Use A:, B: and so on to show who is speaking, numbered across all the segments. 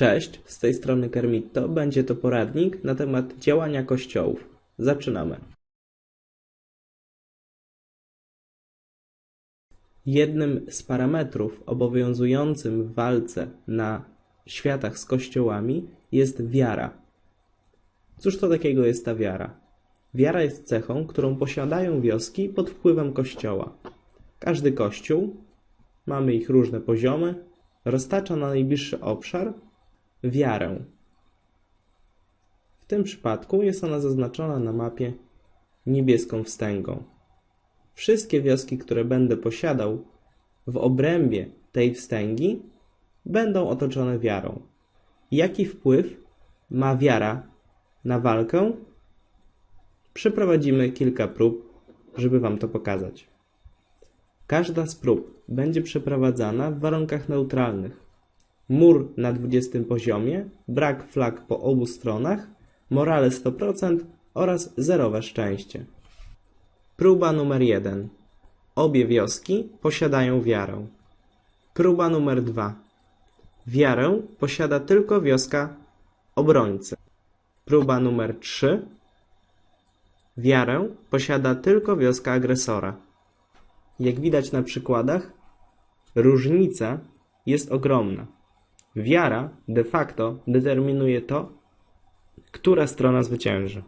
A: Cześć, z tej strony Kermitto. Będzie to poradnik na temat działania kościołów. Zaczynamy. Jednym z parametrów obowiązującym w walce na światach z kościołami jest wiara. Cóż to takiego jest ta wiara? Wiara jest cechą, którą posiadają wioski pod wpływem kościoła. Każdy kościół, mamy ich różne poziomy, roztacza na najbliższy obszar wiarę. W tym przypadku jest ona zaznaczona na mapie niebieską wstęgą. Wszystkie wioski, które będę posiadał w obrębie tej wstęgi, będą otoczone wiarą. Jaki wpływ ma wiara na walkę? Przeprowadzimy kilka prób, żeby Wam to pokazać. Każda z prób będzie przeprowadzana w warunkach neutralnych. Mur na 20 poziomie, brak flag po obu stronach, morale 100% oraz zerowe szczęście. Próba numer 1. Obie wioski posiadają wiarę. Próba numer 2. Wiarę posiada tylko wioska obrońcy. Próba numer 3. Wiarę posiada tylko wioska agresora. Jak widać na przykładach, różnica jest ogromna. Wiara de facto determinuje to, która strona zwycięży.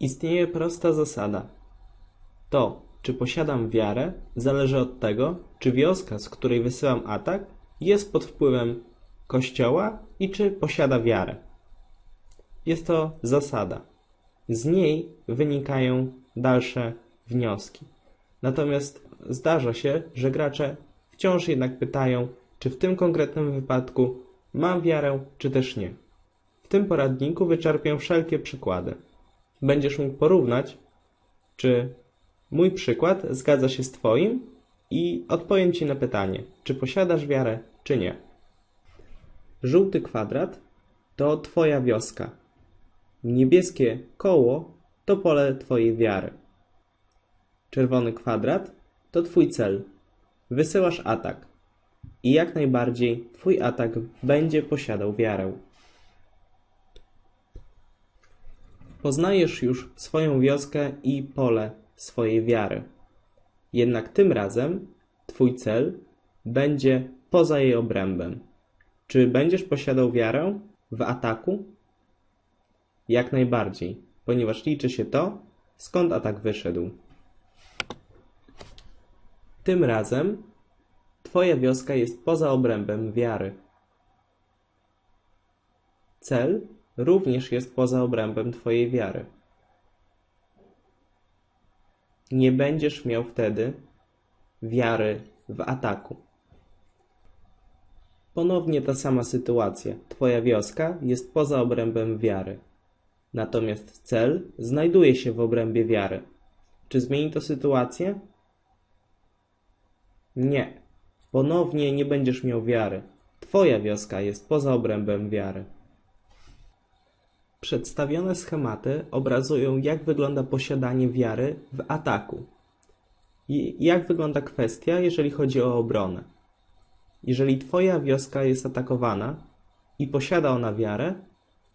A: Istnieje prosta zasada. To, czy posiadam wiarę, zależy od tego, czy wioska, z której wysyłam atak, jest pod wpływem kościoła i czy posiada wiarę. Jest to zasada. Z niej wynikają dalsze wnioski. Natomiast zdarza się, że gracze wciąż jednak pytają, czy w tym konkretnym wypadku mam wiarę, czy też nie. W tym poradniku wyczerpię wszelkie przykłady. Będziesz mógł porównać, czy mój przykład zgadza się z Twoim i odpowiem Ci na pytanie, czy posiadasz wiarę, czy nie. Żółty kwadrat to Twoja wioska. Niebieskie koło to pole Twojej wiary. Czerwony kwadrat to Twój cel. Wysyłasz atak. I jak najbardziej Twój atak będzie posiadał wiarę. Poznajesz już swoją wioskę i pole swojej wiary. Jednak tym razem Twój cel będzie poza jej obrębem. Czy będziesz posiadał wiarę w ataku? Jak najbardziej, ponieważ liczy się to, skąd atak wyszedł. Tym razem Twoja wioska jest poza obrębem wiary. Cel również jest poza obrębem Twojej wiary. Nie będziesz miał wtedy wiary w ataku. Ponownie ta sama sytuacja. Twoja wioska jest poza obrębem wiary. Natomiast cel znajduje się w obrębie wiary. Czy zmieni to sytuację? Nie. Ponownie nie będziesz miał wiary. Twoja wioska jest poza obrębem wiary. Przedstawione schematy obrazują, jak wygląda posiadanie wiary w ataku. I jak wygląda kwestia, jeżeli chodzi o obronę. Jeżeli Twoja wioska jest atakowana i posiada ona wiarę,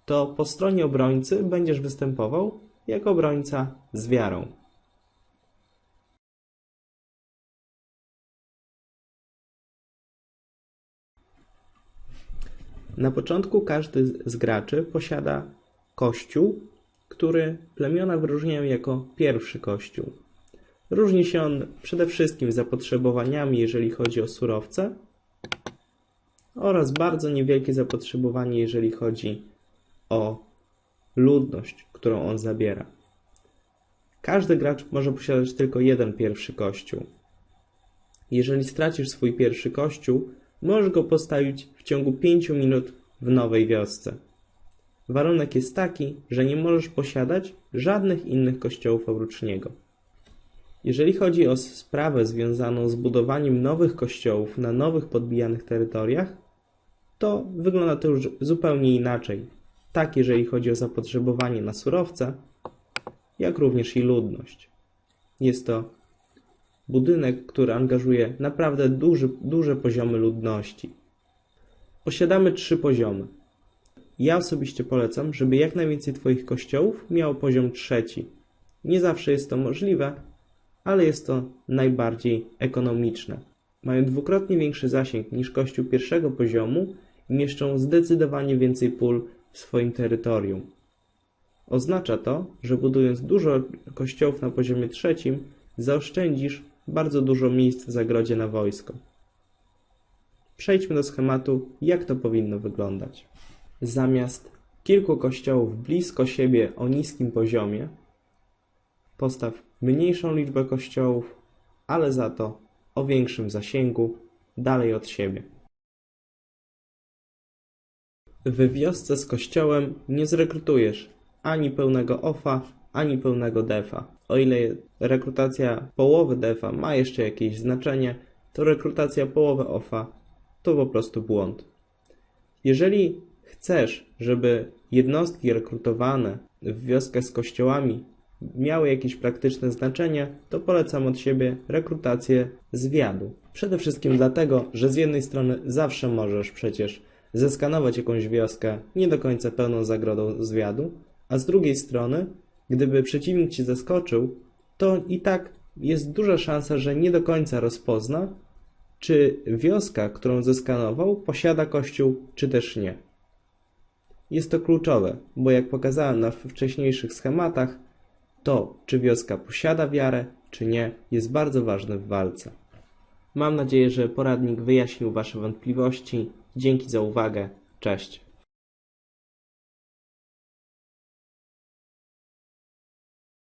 A: to po stronie obrońcy będziesz występował jako obrońca z wiarą. Na początku każdy z graczy posiada kościół, który plemiona wyróżniają jako pierwszy kościół. Różni się on przede wszystkim zapotrzebowaniami, jeżeli chodzi o surowce, oraz bardzo niewielkie zapotrzebowanie, jeżeli chodzi o ludność, którą on zabiera. Każdy gracz może posiadać tylko jeden pierwszy kościół. Jeżeli stracisz swój pierwszy kościół, możesz go postawić w ciągu 5 minut w nowej wiosce. Warunek jest taki, że nie możesz posiadać żadnych innych kościołów oprócz niego. Jeżeli chodzi o sprawę związaną z budowaniem nowych kościołów na nowych podbijanych terytoriach, to wygląda to już zupełnie inaczej. Tak jeżeli chodzi o zapotrzebowanie na surowce, jak również i ludność. Jest to budynek, który angażuje naprawdę duży, duże poziomy ludności. Posiadamy trzy poziomy. Ja osobiście polecam, żeby jak najwięcej Twoich kościołów miało poziom trzeci. Nie zawsze jest to możliwe, ale jest to najbardziej ekonomiczne. Mają dwukrotnie większy zasięg niż kościół pierwszego poziomu i mieszczą zdecydowanie więcej pól w swoim terytorium. Oznacza to, że budując dużo kościołów na poziomie trzecim, zaoszczędzisz bardzo dużo miejsc w zagrodzie na wojsko. Przejdźmy do schematu, jak to powinno wyglądać. Zamiast kilku kościołów blisko siebie o niskim poziomie, postaw mniejszą liczbę kościołów, ale za to o większym zasięgu, dalej od siebie. W wiosce z kościołem nie zrekrutujesz ani pełnego ofa, ani pełnego defa. O ile rekrutacja połowy defa ma jeszcze jakieś znaczenie, to rekrutacja połowy ofa to po prostu błąd. Jeżeli chcesz, żeby jednostki rekrutowane w wioskę z kościołami miały jakieś praktyczne znaczenie, to polecam od siebie rekrutację zwiadu. Przede wszystkim dlatego, że z jednej strony zawsze możesz przecież zeskanować jakąś wioskę nie do końca pełną zagrodą zwiadu, a z drugiej strony, gdyby przeciwnik ci zaskoczył, to i tak jest duża szansa, że nie do końca rozpozna, czy wioska, którą zeskanował, posiada kościół, czy też nie. Jest to kluczowe, bo jak pokazałem na wcześniejszych schematach, to, czy wioska posiada wiarę, czy nie, jest bardzo ważne w walce. Mam nadzieję, że poradnik wyjaśnił Wasze wątpliwości. Dzięki za uwagę. Cześć.